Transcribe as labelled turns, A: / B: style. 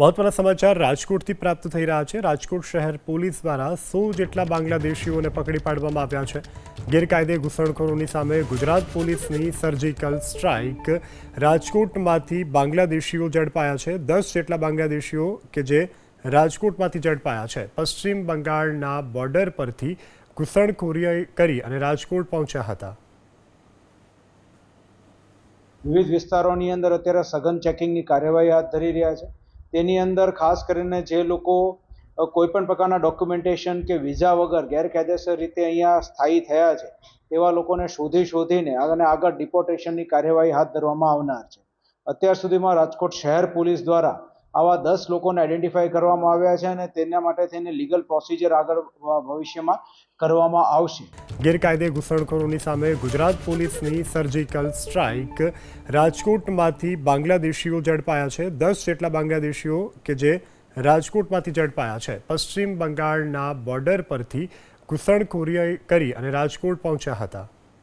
A: મહત્વના સમાચાર રાજકોટથી પ્રાપ્ત થઈ રહ્યા છે. રાજકોટ શહેર પોલીસ દ્વારા સો જેટલા બાંગ્લાદેશીઓને પકડી પાડવામાં આવ્યા છે. ગેરકાયદે ઘૂસણખોરોની સામે ગુજરાત પોલીસની સર્જિકલ સ્ટ્રાઇક. રાજકોટમાંથી બાંગ્લાદેશીઓ ઝડપાયા છે. દસ જેટલા બાંગ્લાદેશીઓ કે જે રાજકોટમાંથી ઝડપાયા છે. પશ્ચિમ બંગાળના બોર્ડર પરથી ઘૂસણખોરી કરી અને રાજકોટ પહોંચ્યા હતા.
B: વિવિધ વિસ્તારોની અંદર અત્યારે સઘન ચેકિંગની કાર્યવાહી હાથ ધરી રહ્યા છે. તેની અંદર ખાસ કરીને જે લોકો કોઈપણ કોઈ પણ પ્રકારના ડોક્યુમેન્ટેશન કે વિઝા વગર ગેરકાયદેસર રીતે અહીંયા સ્થાયી થયા છે, તેવા લોકોને શોધી શોધીને અને આગળ ડિપોર્ટેશનની કાર્યવાહી હાથ ધરવામાં આવનાર છે. અત્યાર સુધીમાં રાજકોટ શહેર પોલીસ દ્વારા આવા દસ લોકોને આઈડેન્ટિફાઈ કરવામાં આવ્યા છે અને તેના માટે થઈને લીગલ પ્રોસિજર આગળ ભવિષ્યમાં કરવામાં આવશે.
A: ગેરકાયદે ઘૂસણખોરોની સામે ગુજરાત પોલીસની સર્જિકલ સ્ટ્રાઇક રાજકોટમાંથી બાંગ્લાદેશીઓ ઝડપાયા છે. દસ જેટલા બાંગ્લાદેશીઓ કે જે રાજકોટમાંથી ઝડપાયા છે. પશ્ચિમ બંગાળના બોર્ડર પરથી ઘૂસણખોરી કરી અને રાજકોટ પહોંચ્યા હતા.